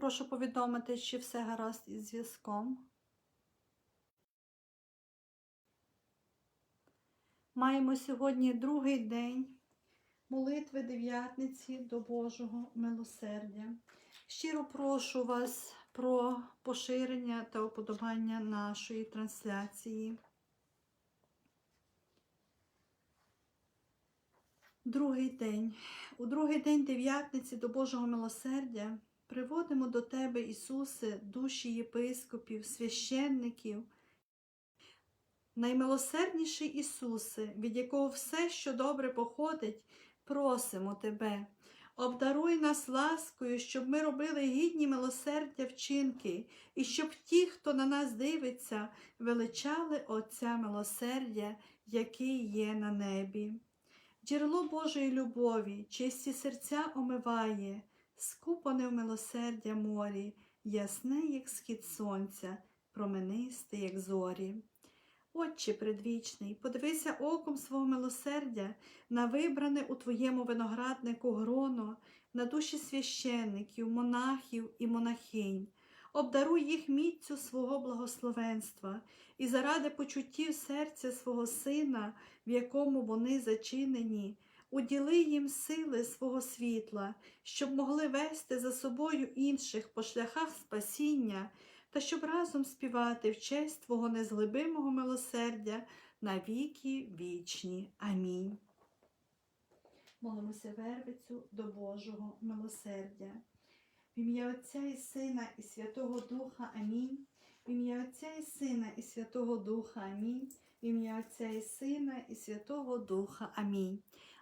Прошу повідомити, чи все гаразд із зв'язком. Маємо сьогодні другий день молитви дев'ятниці до Божого милосердя. Щиро прошу вас про поширення та уподобання нашої трансляції. Другий день. У другий день дев'ятниці до Божого милосердя приводимо до Тебе, Ісусе, душі єпископів, священників, наймилосердніший Ісусе, від якого все, що добре походить, просимо Тебе. Обдаруй нас ласкою, щоб ми робили гідні милосердя вчинки, і щоб ті, хто на нас дивиться, величали Отця милосердя, який є на небі. Джерело Божої любові, чисті серця омиває, скупане в милосердя морі, ясне, як схід сонця, променисте, як зорі. Отче предвічний, подивися оком свого милосердя на вибране у твоєму винограднику гроно, на душі священників, монахів і монахинь. Обдаруй їх міцю свого благословенства і заради почуттів серця свого Сина, в якому вони зачинені, уділи їм сили свого світла, щоб могли вести за собою інших по шляхах спасіння та щоб разом співати в честь Твого незглибимого милосердя на віки вічні. Амінь. Молимося вервицю до Божого милосердя. В ім'я Отця і Сина і Святого Духа Амінь. В ім'я Отця і Сина і Святого Духа Амінь. В ім'я Отця і Сина і Святого Духа Амінь.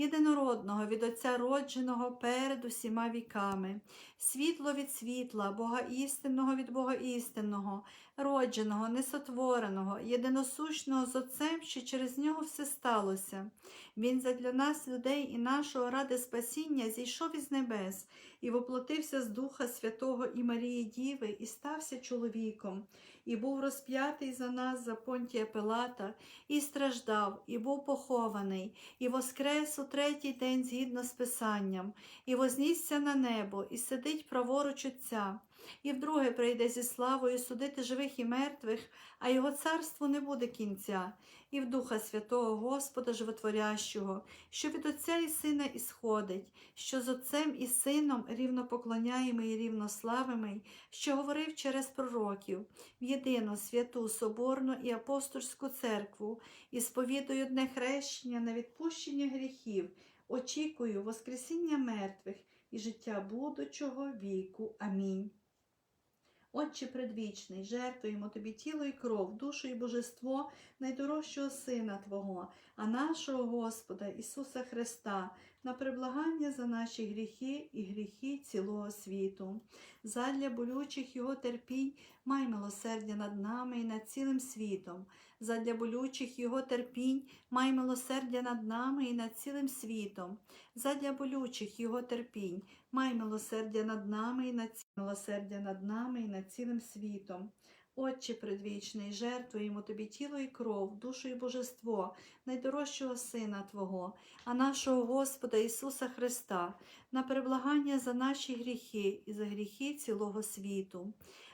єдинородного від Отця родженого перед усіма віками, світло від світла, Бога істинного від Бога істинного, родженого, несотвореного, єдиносущного з Отцем, що через нього все сталося. Він задля нас, людей і нашого ради спасіння, зійшов із небес і воплотився з Духа Святого і Марії Діви, і стався чоловіком, і був розп'ятий за нас за понтія Пилата, і страждав, і був похований, і воскрес у третій день згідно з Писанням, і вознісся на небо, і сидить праворуч Отця, і вдруге прийде зі славою судити живих і мертвих, а його царству не буде кінця, і в Духа Святого Господа Животворящого, що від Отця і Сина ісходить, що з Отцем і Сином рівнопоклоняємий і рівнославимий, що говорив через пророків, в єдину святу Соборну і апостольську церкву, і сповідую одне хрещення на відпущення гріхів, очікую Воскресіння мертвих і життя будучого віку. Амінь. Отче предвічний, жертвуємо Тобі тіло і кров, душу і божество найдорожчого Сина Твого, а нашого Господа Ісуса Христа, на приблагання за наші гріхи і гріхи цілого світу. Задля болючих його терпінь май милосердя над нами і над цілим світом. Задля болючих його терпінь май милосердя над нами і над цілим світом. Задля болючих його терпінь май милосердя над нами і над милосердя над нами і над цілим світом. Отче предвічний, жертвуємо тобі тіло і кров, душу і божество, найдорожчого Сина Твого, а нашого Господа Ісуса Христа, на переблагання за наші гріхи і за гріхи цілого світу,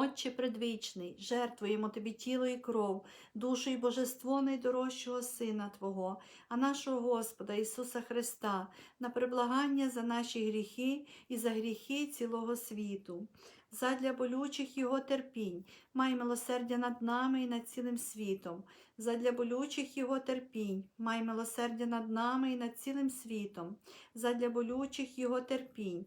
Отче предвічний, жертвуємо тобі тіло і кров, душу і божество найдорожчого Сина Твого, а нашого Господа Ісуса Христа, на приблагання за наші гріхи і за гріхи цілого світу. Задля болючих Його терпінь, май милосердя над нами і над цілим світом. Задля болючих Його терпінь, май милосердя над нами і над цілим світом. Задля болючих Його терпінь,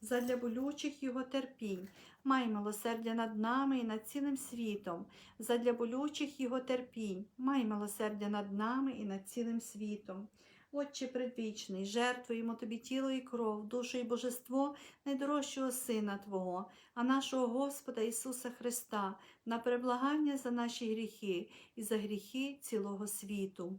задля болючих його терпінь, май милосердя над нами і над цілим світом, задля болючих його терпінь, май милосердя над нами і над цілим світом. Отче предвічний, жертвуємо тобі тіло і кров, душу і божество найдорожчого Сина Твого, а нашого Господа Ісуса Христа, на переблагання за наші гріхи і за гріхи цілого світу.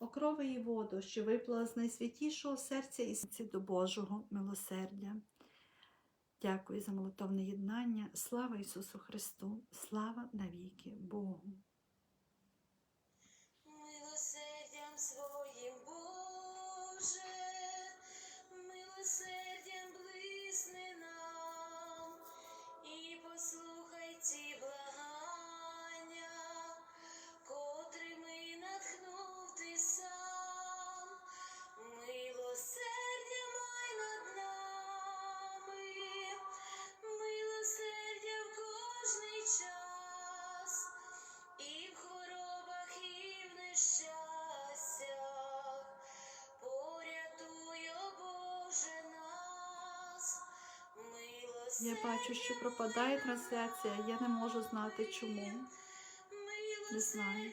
Окрови і воду, що випла з найсвятішого серця і серця до Божого милосердя. Дякую за молитовне єднання. Слава Ісусу Христу! Слава навіки Богу! Я бачу, що пропадає трансляція, я не можу знати чому. Не знаю.